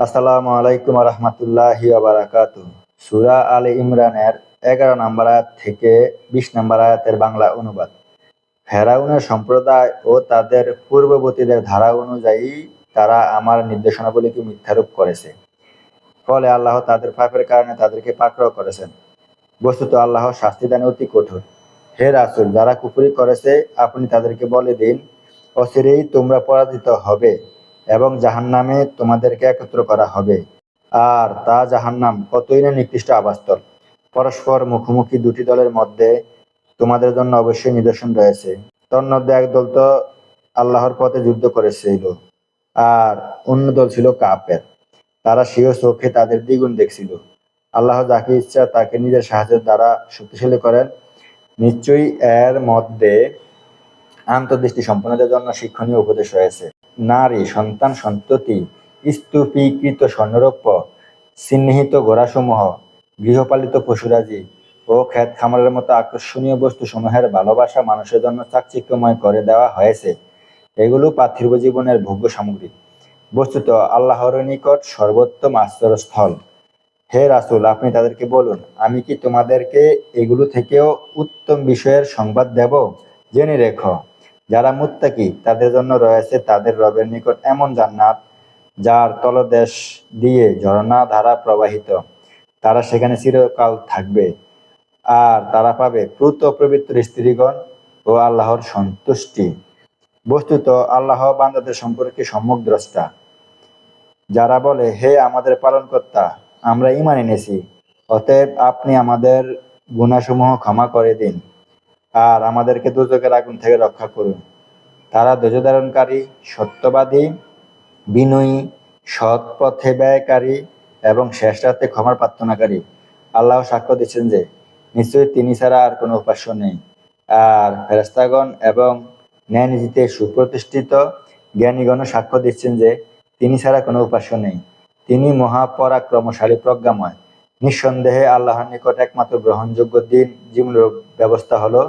আসসালামু আলাইকুম রহমতুল্লাহ বারাকাত সুরা আল ইমরানের এগারো নম্বর আয়াত থেকে বিশ নম্বর আয়াতের বাংলা অনুবাদ। ফেরাউনের সম্প্রদায় ও তাদের পূর্ববর্তীদের ধারা অনুযায়ী তারা আমার নির্দেশনাবলীকে মিথ্যারোপ করেছে। ফলে আল্লাহ তাদের পাপের কারণে তাদেরকে পাকড়াও করেছেন। বস্তুত আল্লাহ শাস্তি দানে অতি কঠোর। হে রাসুল, যারা কুপুরি করেছে, আপনি তাদেরকে বলে দিন, অচিরেই তোমরা পরাজিত হবে। এবং জাহান্নামে তোমাদেরকে একত্র করা হবে। আর তা জাহান্নাম কতই না নিকৃষ্ট আবাসস্থল পরস্পর মুখোমুখি দুটি দলের মধ্যে তোমাদের জন্য অবশ্যই নিদর্শন রয়েছে। তন্মধ্যে এক দল তো আল্লাহর পথে যুদ্ধ করেছিল, আর অন্য দল ছিল কাপের তারা স্বীয় চোখে তাদের দ্বিগুণ দেখছিল। আল্লাহ যাকে ইচ্ছা তাকে নিজের সাহায্যের দ্বারা শক্তিশালী করেন। নিশ্চয়ই এর মধ্যে আন্তর্দৃষ্টি সম্পন্নদের জন্য শিক্ষণীয় উপদেশ রয়েছে। নারী সন্তান সন্ততি, স্তূপীকৃত স্বর্ণরৌপ্য, চিহ্নিত ঘোড়াসমূহ গৃহপালিত পশুরাজি ও ক্ষেত খামারের মতো আকর্ষণীয় বস্তু সমূহের ভালোবাসা মানুষের জন্য চাকচিক্যময় করে দেওয়া হয়েছে। এগুলো পার্থিব জীবনের ভোগ্য সামগ্রী। বস্তুত আল্লাহর নিকট সর্বোত্তম আশ্রয়স্থল। হে রাসুল, আপনি তাদেরকে বলুন, আমি কি তোমাদেরকে এগুলো থেকেও উত্তম বিষয়ের সংবাদ দেব? জেনে রেখো। যারা মুত্তাকি, তাদের জন্য রয়েছে তাদের রবের নিকট এমন জান্নাত যার তলদেশ দিয়ে ঝর্ণা ধারা প্রবাহিত। তারা সেখানে চিরকাল থাকবে আর তারা পাবে প্রুত পবিত্র স্ত্রীগণ ও আল্লাহর সন্তুষ্টি। বস্তুত, আল্লাহ বান্দাদের সম্পর্কে সম্যক দ্রষ্টা। যারা বলে, হে আমাদের পালনকর্তা, আমরা ইমান এনেছি, অতএব আপনি আমাদের গুণাসমূহ ক্ষমা করে দিন। আর আমাদেরকে দুজকের আগুন থেকে রক্ষা করুন। তারা ধৈর্য ধারণকারী সত্যবাদী, বিনয়ী, সৎ পথে ব্যয়কারী এবং শেষ রাতে ক্ষমার প্রার্থনাকারী। আল্লাহ সাক্ষ্য দিচ্ছেন যে, নিশ্চয়ই তিনি ছাড়া আর কোনো উপাস্য নেই। আর ফেরেস্তাগণ এবং ন্যায় নীতিতে সুপ্রতিষ্ঠিত জ্ঞানীগণ সাক্ষ্য দিচ্ছেন যে, তিনি ছাড়া কোনো উপাস্য নেই। তিনি মহাপরাক্রমশালী প্রজ্ঞাময়। নিঃসন্দেহে আল্লাহর নিকট একমাত্র গ্রহণযোগ্য দিন জীবনের ব্যবস্থা হলো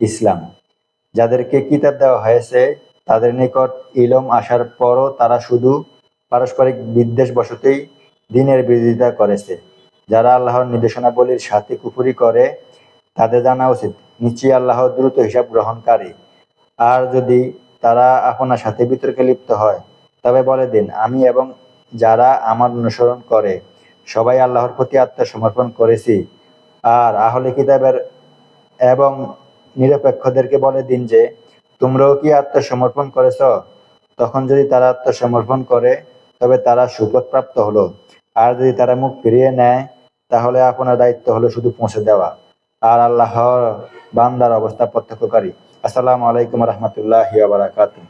ইসলাম। যাদেরকে কিতাব দেওয়া হয়েছে, তাদের নিকট ইলম আসার পরও তারা শুধু পারস্পরিক বিদ্বেষ বশতেই দিনের বিরোধিতা করেছে। যারা আল্লাহর নির্দেশনাবলীর সাথে কুপুরি করে, তাদের জানা উচিত, নিশ্চয়ই আল্লাহ দ্রুত হিসাব গ্রহণকারী। আর যদি তারা আপনার সাথে বিতর্কে লিপ্ত হয়, তবে বলে দিন, আমি এবং যারা আমার অনুসরণ করে, সবাই আল্লাহর প্রতি আত্মসমর্পণ করেছি। আর আহলে কিতাবের এবং নিরপেক্ষদেরকে বলে দিন যে, তোমরাও কি আত্মসমর্পণ করেছ? তখন যদি তারা আত্মসমর্পণ করে, তবে তারা সুপথ প্রাপ্ত হলো। আর যদি তারা মুখ ফিরিয়ে নেয়, তাহলে আপনার দায়িত্ব হলো শুধু পৌঁছে দেওয়া। আর আল্লাহর বান্দার অবস্থা প্রত্যক্ষকারী। আসসালামু আলাইকুম রহমতুল্লাহ বারাকাতুহ।